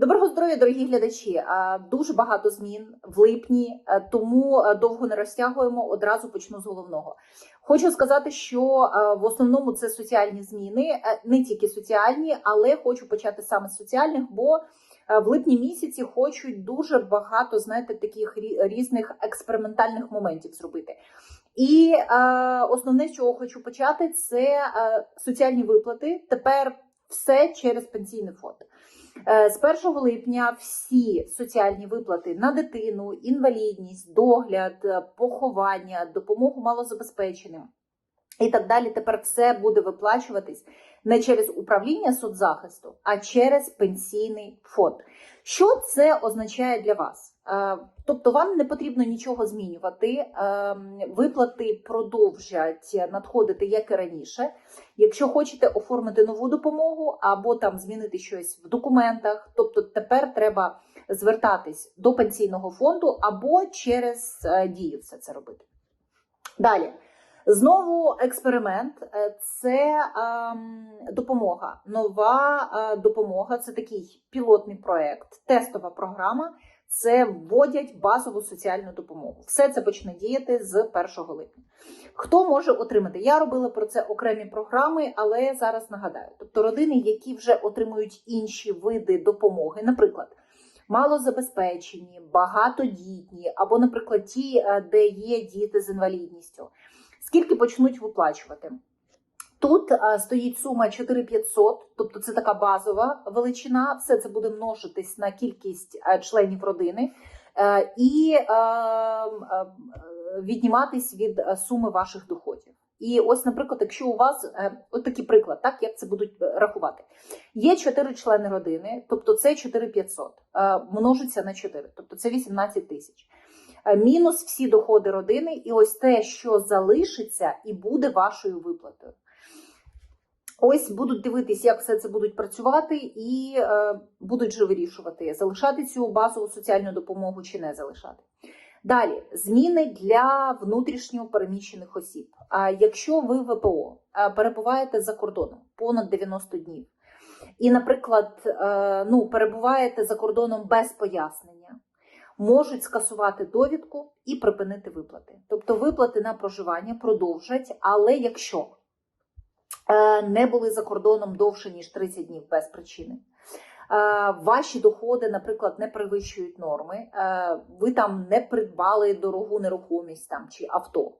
Доброго здоров'я, дорогі глядачі. Дуже багато змін в липні, е, тому е, довго не розтягуємо. Одразу почну з головного. Хочу сказати, що е, в основному це соціальні зміни, не тільки соціальні, але хочу почати саме з соціальних, бо в липні місяці хочуть дуже багато, знаєте, таких різних експериментальних моментів зробити. І основне, з чого хочу почати, це соціальні виплати. Тепер все через пенсійний фонд. Е, З 1 липня всі соціальні виплати на дитину, інвалідність, догляд, е, поховання, допомогу малозабезпеченим і так далі. Тепер все буде виплачуватись не через управління соцзахисту, а через пенсійний фонд. Що це означає для вас? Е, Тобто вам не потрібно нічого змінювати, е, виплати продовжать надходити як і раніше. Якщо хочете оформити нову допомогу або там змінити щось в документах, тобто тепер треба звертатись до пенсійного фонду або через е, дію все це робити. Далі. Знову експеримент це ем, допомога. Нова допомога це такий пілотний проект, тестова програма. Це вводять базову соціальну допомогу. Все це почне діяти з 1 липня. Хто може отримати? Я робила про це окремі програми, але зараз нагадаю. Тобто родини, які вже отримують інші види допомоги, наприклад, малозабезпечені, багатодітні, або, наприклад, ті, е, де є діти з інвалідністю. Скільки почнуть виплачувати? Тут е, стоїть сума 4500, тобто це така базова величина. Все це буде множитись на кількість е, членів родини е, і е, е, відніматись від суми ваших доходів. І ось, наприклад, якщо у вас от такий приклад, так як це будуть рахувати, є 4 члени родини, тобто це 4500, е, множиться на 4, тобто це 18 тисяч. Мінус всі доходи родини, і ось те, що залишиться, і буде вашою виплатою. Ось будуть дивитись, як все це будуть працювати, і е, будуть же вирішувати, залишати цю базову соціальну допомогу чи не залишати. Далі зміни для внутрішньо переміщених осіб. А якщо ви ВПО перебуваєте за кордоном понад 90 днів, і, наприклад, е, ну, перебуваєте за кордоном без пояснення, можуть скасувати довідку і припинити виплати. Тобто виплати на проживання продовжать, але якщо не були за кордоном довше ніж 30 днів без причини. е, Ваші доходи, наприклад, не перевищують норми, е, ви там не придбали дорогу нерухомість там чи авто.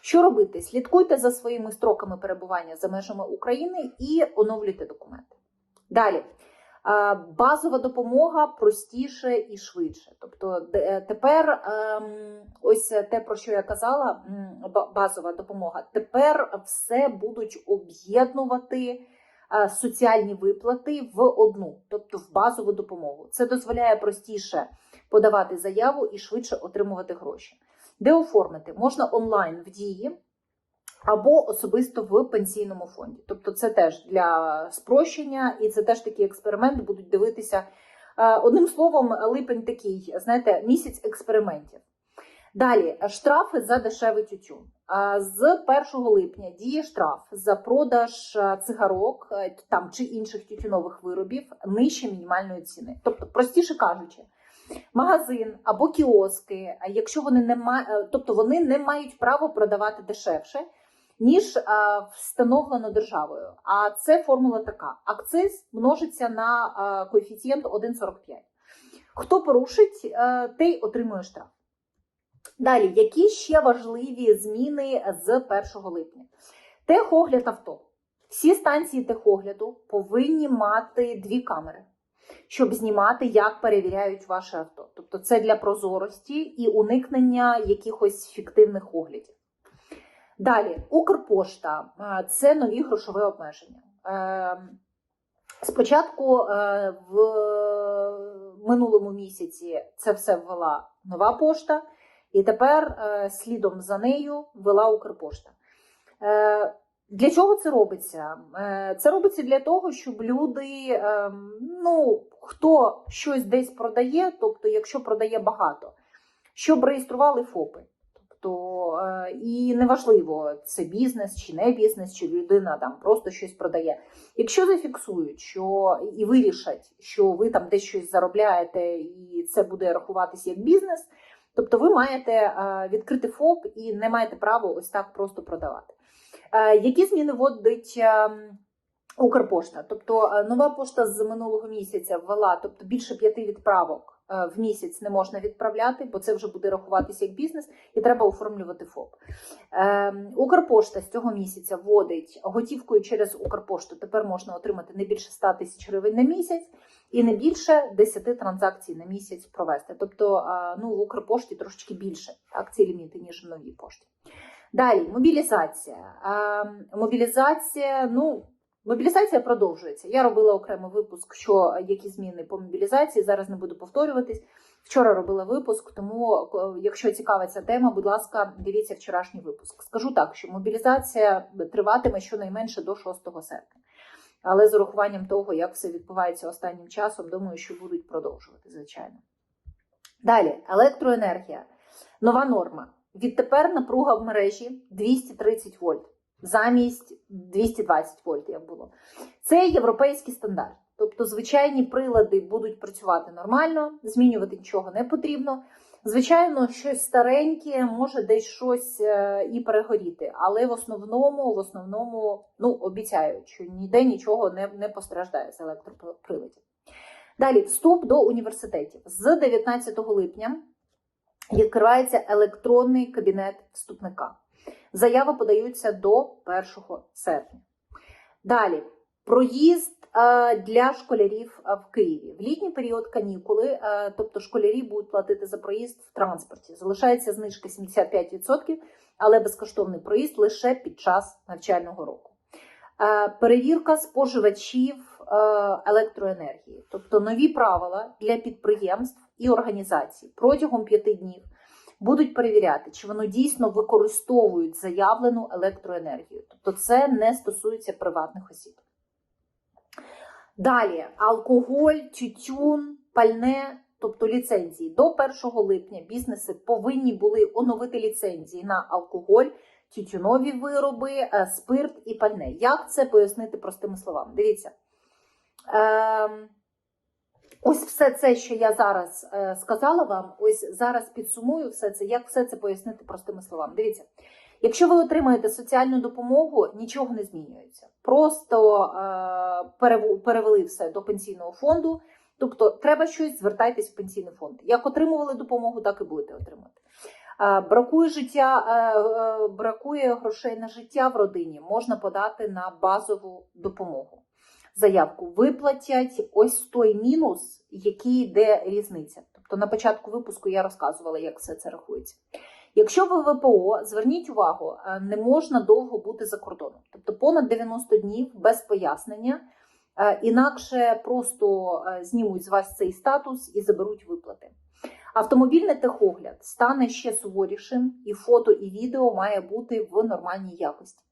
Що робити? Слідкуйте за своїми строками перебування за межами України і оновлюйте документи. Далі. Е, Базова допомога простіше і швидше. Тобто е, тепер ем, ось те, про що я казала, базова допомога. Тепер все будуть об'єднувати е, соціальні виплати в одну, тобто в базову допомогу. Це дозволяє простіше подавати заяву і швидше отримувати гроші. Де оформити? Можна онлайн в дії або особисто в пенсійному фонді. Тобто, це теж для спрощення, і це теж такий експеримент, будуть дивитися. Е, Одним словом, липень такий, знаєте, місяць експериментів. Далі штрафи за дешевий тютюн. А З 1 липня діє штраф за продаж е, цигарок е, там чи інших тютюнових виробів нижче мінімальної ціни. Тобто, простіше кажучи, магазин або кіоски, якщо вони не ма... е, тобто вони не мають права продавати дешевше, ніж е, встановлено державою. А це формула така: акциз множиться на е, коефіцієнт 1,45. Хто порушить, е, той отримує штраф. Далі, які ще важливі зміни з 1 липня? Техогляд авто. Всі станції техогляду повинні мати дві камери, щоб знімати, як перевіряють ваше авто. Тобто це для прозорості і уникнення якихось фіктивних оглядів. Далі, Укрпошта е, це нові грошові обмеження. Е, Спочатку е, в минулому місяці це все ввела нова пошта, і тепер слідом за нею ввела Укрпошта. Для чого це робиться? Це робиться для того, щоб люди, ну, хто щось десь продає, тобто, якщо продає багато, щоб реєстрували ФОПи. Тобто, і неважливо, це бізнес чи не бізнес, чи людина там просто щось продає. Якщо зафіксують, що і вирішать, що ви там десь щось заробляєте, і це буде рахуватись як бізнес, тобто ви маєте е, відкрити ФОП і не маєте права ось так просто продавати. Е, Які зміни вводить Укрпошта? Тобто нова пошта з минулого місяця ввела, тобто більше п'яти відправок в місяць не можна відправляти, бо це вже буде рахуватися як бізнес, і треба оформлювати ФОП. Ем, Укрпошта з цього місяця вводить готівкою через Укрпошту. Тепер можна отримати не більше 100 тисяч гривень на місяць і не більше 10 транзакцій на місяць провести. Тобто, е, ну в Укрпошті трошечки більше так, ці ліміти, ніж в новій пошті. Далі мобілізація. Ем, Мобілізація, ну. Мобілізація продовжується. Я робила окремий випуск, що які зміни по мобілізації. Зараз не буду повторюватись. Вчора робила випуск, тому е, якщо цікава ця тема, будь ласка, дивіться вчорашній випуск. Скажу так, що мобілізація триватиме щонайменше до 6 серпня. Але з урахуванням того, як все відбувається останнім часом, думаю, що будуть продовжувати, звичайно. Далі, електроенергія. Нова норма. Відтепер напруга в мережі 230 вольт замість 220 вольт, як було. Це європейський стандарт. Тобто, звичайні прилади будуть працювати нормально, змінювати нічого не потрібно. Звичайно, щось стареньке може десь щось е, і перегоріти, але в основному, в основному, ну обіцяють, що ніде нічого не, не постраждає з електроприладів. Далі вступ до університетів з 19 липня відкривається електронний кабінет вступника. Заяви подаються до 1 серпня. Далі проїзд е, для школярів е, в Києві. В літній період канікули, е, тобто школярі будуть платити за проїзд в транспорті. Залишається знижка 75%, але безкоштовний проїзд лише під час навчального року. Перевірка споживачів електроенергії, тобто нові правила для підприємств і організацій протягом п'яти днів будуть перевіряти, чи воно дійсно використовують заявлену електроенергію. Тобто це не стосується приватних осіб. Далі алкоголь, тютюн, пальне, тобто ліцензії. До 1 липня бізнеси повинні були оновити ліцензії на алкоголь, тютюнові вироби, е, спирт і пальне. Як це пояснити простими словами? Дивіться. Ем, Ось все це, що я зараз е, сказала вам, ось зараз підсумую все це, як все це пояснити простими словами. Дивіться, якщо ви отримаєте соціальну допомогу, нічого не змінюється. Просто е, перевели все до пенсійного фонду. Тобто, треба щось, звертайтесь в пенсійний фонд. Як отримували допомогу, так і будете отримати. Е, бракує життя, е, е, бракує грошей на життя в родині, можна подати на базову допомогу заявку виплатять ось той мінус, який йде різниця. Тобто на початку випуску я розказувала, як все це рахується. Якщо ви ВПО, зверніть увагу, е, не можна довго бути за кордоном, тобто понад 90 днів без пояснення, е, інакше просто е, знімуть з вас цей статус і заберуть виплати. Автомобільний техогляд стане ще суворішим, і фото, і відео має бути в нормальній якості.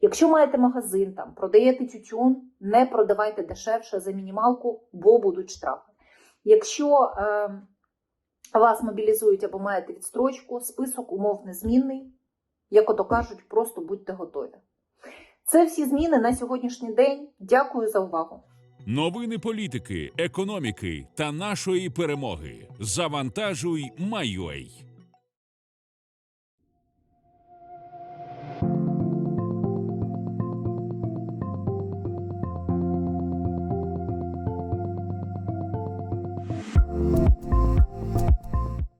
Якщо маєте магазин, там продаєте тютюн, не продавайте дешевше за мінімалку, бо будуть штрафи. Якщо е, вас мобілізують або маєте відстрочку, список умов незмінний, як ото кажуть, просто будьте готові. Це всі зміни на сьогоднішній день. Дякую за увагу. Новини політики, економіки та нашої перемоги. Завантажуй, Майой.